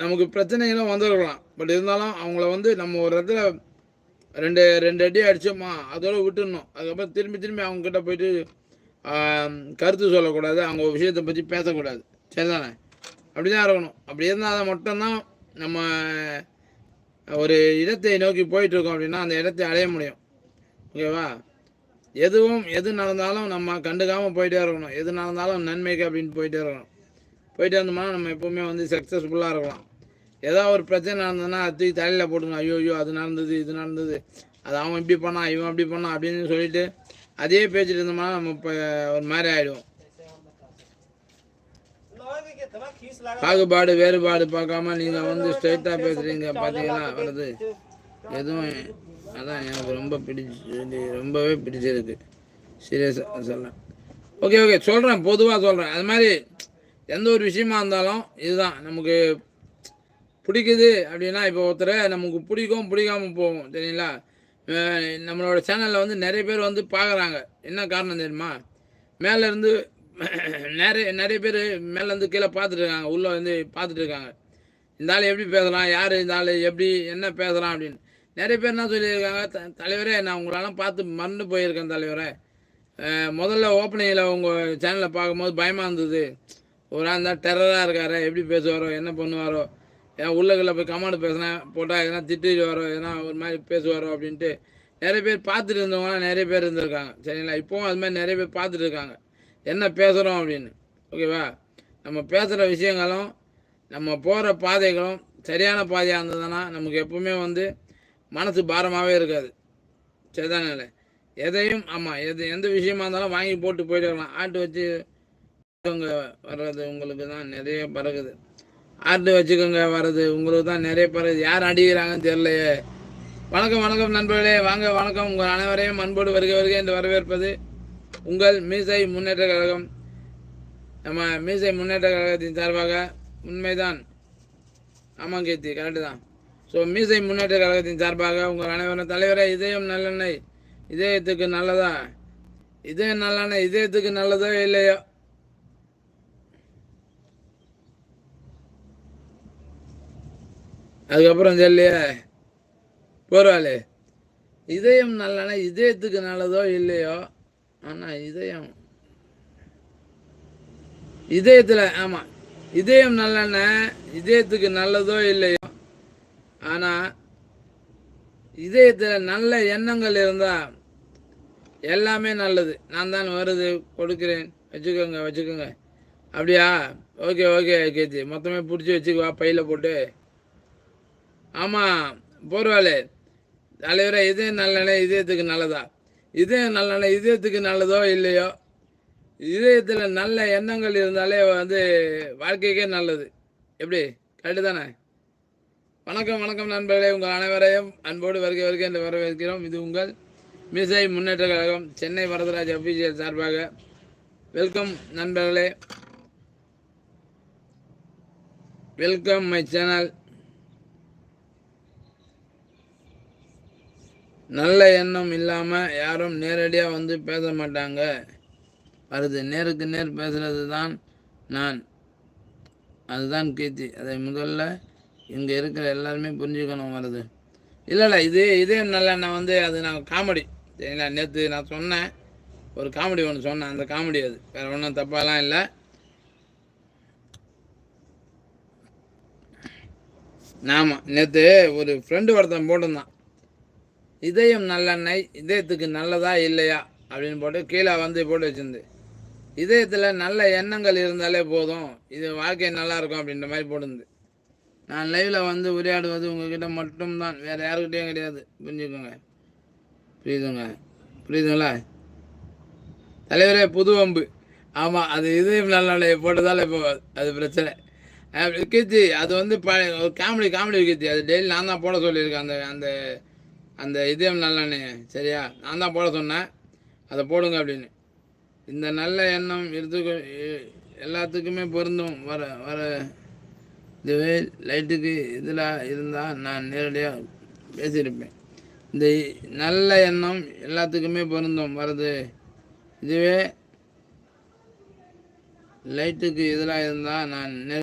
நமக்கு பிரச்சனைகளும் வந்துருக்கலாம். பட் இருந்தாலும் அவங்கள வந்து நம்ம ஒரு இடத்துல ரெண்டு ரெண்டு அடி அடித்தோமா அதோட விட்டுடணும். அதுக்கப்புறம் திரும்பி திரும்பி அவங்க கிட்ட போயிட்டு கருத்து சொல்லக்கூடாது. அவங்க விஷயத்தை பற்றி பேசக்கூடாது. சரிதானே? அப்படி தான் இருக்கணும். அப்படி இருந்தால் மட்டும்தான் நம்ம ஒரு இடத்தை நோக்கி போயிட்டுருக்கோம் அப்படின்னா அந்த இடத்தை அடைய முடியும். ஓகேவா? எதுவும் எது நடந்தாலும் நம்ம கண்டுக்காமல் போயிட்டே இருக்கணும். எது நடந்தாலும் நன்மைக்கு அப்படின்னு போயிட்டே இருக்கணும். போயிட்டே இருந்தோம்னா நம்ம எப்போவுமே வந்து சக்ஸஸ்ஃபுல்லாக இருக்கலாம். ஏதாவது ஒரு பிரச்சனை நடந்ததுன்னா அது தூக்கி தலையில் போட்டுக்கணும். ஐயோ ஐயோ அது நடந்தது இது நடந்தது. அது அவன் இப்படி பண்ணான் இவன் அப்படி பண்ணான் அப்படின்னு சொல்லிட்டு அதே பேச்சுட்டு இருந்தோம்னா நம்ம இப்போ ஒரு மாதிரி ஆகிடுவோம் பாகுபாடு வேறுபாடு பார்க்காம நீங்கள் வந்து ஸ்ட்ரைட்டாக பேசுகிறீங்க பார்த்தீங்களா வருது எதுவும் அதான் எனக்கு ரொம்ப பிடிச்சி ரொம்பவே பிடிச்சிருக்கு. சீரியஸாக சொல்கிறேன் ஓகே ஓகே சொல்கிறேன் பொதுவாக சொல்கிறேன் அது மாதிரி எந்த ஒரு விஷயமா இருந்தாலும் இதுதான். நமக்கு பிடிக்குது அப்படின்னா இப்போ ஒருத்தரை நமக்கு பிடிக்கும் பிடிக்காம போகும் சரிங்களா நம்மளோட சேனலில் வந்து நிறைய பேர் வந்து பார்க்குறாங்க என்ன காரணம் தெரியுமா? மேலேருந்து நிறைய நிறைய பேர் மேலேருந்து கீழே பார்த்துட்டு இருக்காங்க. உள்ளே வந்து பார்த்துட்டு இருக்காங்க. இந்த ஆள் எப்படி பேசலாம் யார் இந்த ஆள்? எப்படி என்ன பேசலாம் அப்படின்னு. நிறைய பேர் என்ன சொல்லியிருக்காங்க? த தலைவரே நான் உங்களெல்லாம் பார்த்து மறந்து போயிருக்கேன் தலைவரே. முதல்ல ஓப்பனிங்கில் உங்கள் சேனலில் பார்க்கும்போது பயமாக இருந்தது. ஒரு ஆள் இருந்தால் டெரராக இருக்காரு. எப்படி பேசுவாரோ? என்ன பண்ணுவாரோ? ஏன் உள்ளகளில் போய் கமாண்டு பேசினேன் போட்டால் எதனா திட்டுவாரோ எதனா ஒரு மாதிரி பேசுவாரோ அப்படின்ட்டு நிறைய பேர் பார்த்துட்டு இருந்தவங்களாம் நிறைய பேர் இருந்திருக்காங்க. சரிங்களா? இப்போவும் அது மாதிரி நிறைய பேர் பார்த்துட்டு இருக்காங்க. என்ன பேசுகிறோம் அப்படின்னு. ஓகேவா? நம்ம பேசுகிற விஷயங்களும் நம்ம போகிற பாதைகளும் சரியான பாதையாக இருந்ததுன்னா நமக்கு எப்பவுமே வந்து மனசு பாரமாகவே இருக்காது. சரிதானே? இல்லை எதையும் ஆமாம் எது எந்த விஷயமா இருந்தாலும் வாங்கி போட்டு போயிட்டு வரலாம். ஆட்டு வச்சு வர்றது உங்களுக்கு தான் நிறைய பறகுது ஆட்டு வச்சுக்கோங்க வர்றது உங்களுக்கு தான் நிறைய பேர் யார் அடிக்கிறாங்கன்னு தெரியலையே. வணக்கம் வணக்கம் நண்பர்களே. வாங்க வணக்கம். உங்கள் அனைவரையும் அன்போடு வருக வருக என்று வரவேற்பது உங்கள் மீசை முன்னேற்ற கழகம். நம்ம மீசை முன்னேற்ற கழகத்தின் சார்பாக உண்மைதான். ஆமாம் கீர்த்தி கரெக்டு தான். ஸோ மீசை முன்னேற்ற கழகத்தின் சார்பாக உங்கள் அனைவரும் தலைவரை இதயம் நல்லெண்ணெய். இதயத்துக்கு நல்லதா? இதயம் நல்லெண்ணெய் இதயத்துக்கு நல்லதோ இல்லையோ? அதுக்கப்புறம் சொல்லியே போர்வாளே. இதயம் நல்லனா இதயத்துக்கு நல்லதோ இல்லையோ? ஆனால் இதயம். இதயத்தில் ஆமாம் இதயம் நல்லெண்ணெய் இதயத்துக்கு நல்லதோ இல்லையோ? ஆனால் இதயத்தில் நல்ல எண்ணங்கள் இருந்தால் எல்லாமே நல்லது. நான் தான் வருது கொடுக்குறேன். வச்சுக்கோங்க வச்சுக்கோங்க. அப்படியா? ஓகே ஓகே கேத்தி மொத்தமே பிடிச்சி வச்சுக்குவா பையில் போட்டு. ஆமாம் போர்வாளே தலைவரே இதே நல்லெண்ணெய் இதயத்துக்கு நல்லதா? இதே நல்லெண்ணெய் இதயத்துக்கு நல்லதோ இல்லையோ? இதயத்தில் நல்ல எண்ணங்கள் இருந்தாலே வந்து வாழ்க்கைக்கே நல்லது. எப்படி? கரெக்டு தானே? வணக்கம் வணக்கம் நண்பர்களே. உங்கள் அனைவரையும் அன்போடு வருகை வருகை என்று வரவேற்கிறோம். இது உங்கள் மிசை முன்னேற்ற கழகம் சென்னை வரதராஜ் அபிஷியல் சார்பாக. வெல்கம் நண்பர்களே. வெல்கம் மை சேனல் நல்ல எண்ணம் இல்லாமல் யாரும் நேரடியாக வந்து பேச மாட்டாங்க. வருது. நேருக்கு நேர் பேசுகிறது தான் நான். அதுதான் கீர்த்தி. அதை முதல்ல இங்கே இருக்கிற எல்லாருமே புரிஞ்சுக்கணும் வருது. இல்லை இல்லை இது இதே நல்ல நான் வந்து அது நான் காமெடி. சரிங்களா நேற்று நான் சொன்னேன். ஒரு காமெடி ஒன்று சொன்னேன். அந்த காமெடி அது. வேறு ஒன்றும் தப்பாலாம் இல்லை. ஆமாம் நேற்று ஒரு ஃப்ரெண்டு ஒருத்தன் போட்டிருந்தான். இதயம் நல்லெண்ணெய் இதயத்துக்கு நல்லதா இல்லையா அப்படின்னு போட்டு கீழே வந்து போட்டு வச்சிருந்து. இதயத்தில் நல்ல எண்ணங்கள் இருந்தாலே போதும். இது வாழ்க்கை நல்லாயிருக்கும் அப்படின்ற மாதிரி போட்டுருந்து நான் லைவில் வந்து உரையாடுவது உங்ககிட்ட மட்டும்தான். வேறு யாருக்கிட்டேயும் கிடையாது. புரிஞ்சுக்கோங்க. புரியுதுங்க? புரியுதுங்களா? தலைவரே புது வம்பு. ஆமாம் அது இதயம் நல்லெண்ணெய் போட்டதால் இப்போ அது பிரச்சனை. அப்படி கீர்த்தி அது வந்து ப ஒரு காமெடி காமெடி கீர்த்தி அது டெய்லி நான் தான் போட சொல்லியிருக்கேன். அந்த அந்த அந்த இதயம் நல்லெண்ணெய் சரியா? நான் தான் போட சொன்னேன். அதை போடுங்க அப்படின்னு. இந்த நல்ல எண்ணம் எடுத்துக்க எல்லாத்துக்குமே பொருந்தும். வர வர இதுவே லைட்டுக்கு இதில் இருந்தால் நான் நேரடியாக பேசியிருப்பேன். இந்த நல்ல எண்ணம் எல்லாத்துக்குமே பொருந்தும். வருது இதுவே லைட்டுக்கு இதெல்லாம் இருந்தால் நான் நே